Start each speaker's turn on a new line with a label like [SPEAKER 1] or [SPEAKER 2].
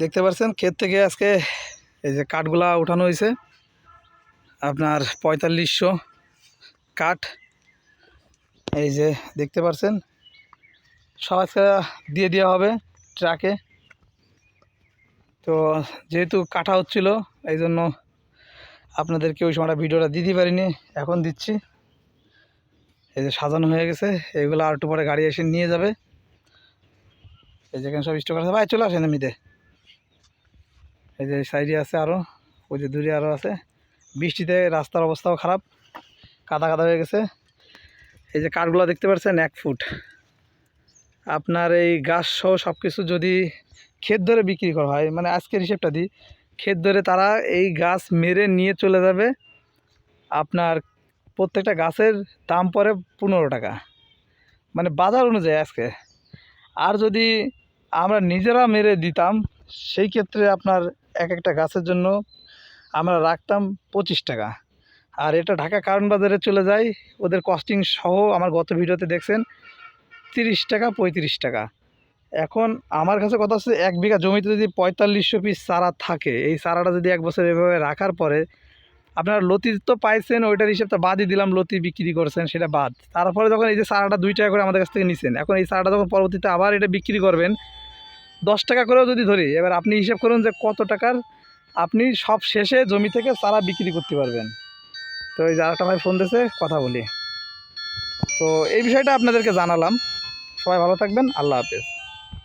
[SPEAKER 1] দেখতে পাচ্ছেন ক্ষেত থেকে আজকে এই যে কাঠগুলা উঠানো হয়েছে। আপনার পঁয়তাল্লিশশো কাঠ। এই যে দেখতে পাচ্ছেন সব আজকে দিয়ে দেওয়া হবে ট্রাকে। তো যেহেতু কাটা হচ্ছিল, এই জন্য আপনাদেরকে ওই সময়টা ভিডিওটা দিতে পারিনি, এখন দিচ্ছি। এই যে সাজানো হয়ে গেছে, এগুলো আর একটু পরে গাড়ি এসে নিয়ে যাবে। এই যেখানে সব স্টক আছে। ভাই, চলে আসেন এমনিতে। এই যে সাইডে আছে আরও ওই যে দূরে আরও আছে। বৃষ্টিতে রাস্তার অবস্থাও খারাপ, কাদা কাদা হয়ে গেছে। এই যে কাঠগুলো দেখতে পাচ্ছেন এক ফুট। আপনার এই গাছ সহ সব কিছু যদি ক্ষেত ধরে বিক্রি করা হয় মানে আজকের হিসেবটা দিই, ক্ষেত ধরে তারা এই গাছ মেরে নিয়ে চলে যাবে আপনার প্রত্যেকটা গাছের দাম পড়ে পনেরো টাকা। মানে বাজার অনুযায়ী আজকে। আর যদি আমরা নিজেরা মেরে দিতাম, সেই ক্ষেত্রে আপনার এক একটা গাছের জন্য আমরা রাখতাম পঁচিশ টাকা। আর এটা ঢাকা কারণ বাজারে চলে যায় ওদের কস্টিং সহ আমার গত ভিডিওতে দেখছেন তিরিশ টাকা, পঁয়ত্রিশ টাকা। এখন আমার কাছে কথা হচ্ছে এক বিঘা জমিতে যদি পঁয়তাল্লিশশো পিস চারা থাকে, এই চারাটা যদি এক বছর এভাবে রাখার পরে আপনার লতি তো পাইছেন, ওইটার হিসেবটা বাদই দিলাম, লতি বিক্রি করছেন, সেটা বাদ। তারপরে যখন এই যে চারাটা দুই টাকা করে আমাদের কাছ থেকে নিছেন, এখন এই চারাটা যখন পরবর্তীতে আবার এটা বিক্রি করবেন দশ টাকা করেও যদি ধরি, এবার আপনি হিসেব করুন যে কত টাকার আপনি সব শেষে জমি থেকে চারা বিক্রি করতে পারবেন। তো এই যারাটা ভাই ফোন দিয়েছে কথা বলি। তো এই বিষয়টা আপনাদেরকে জানালাম। সবাই ভালো থাকবেন, আল্লাহ হাফেজ।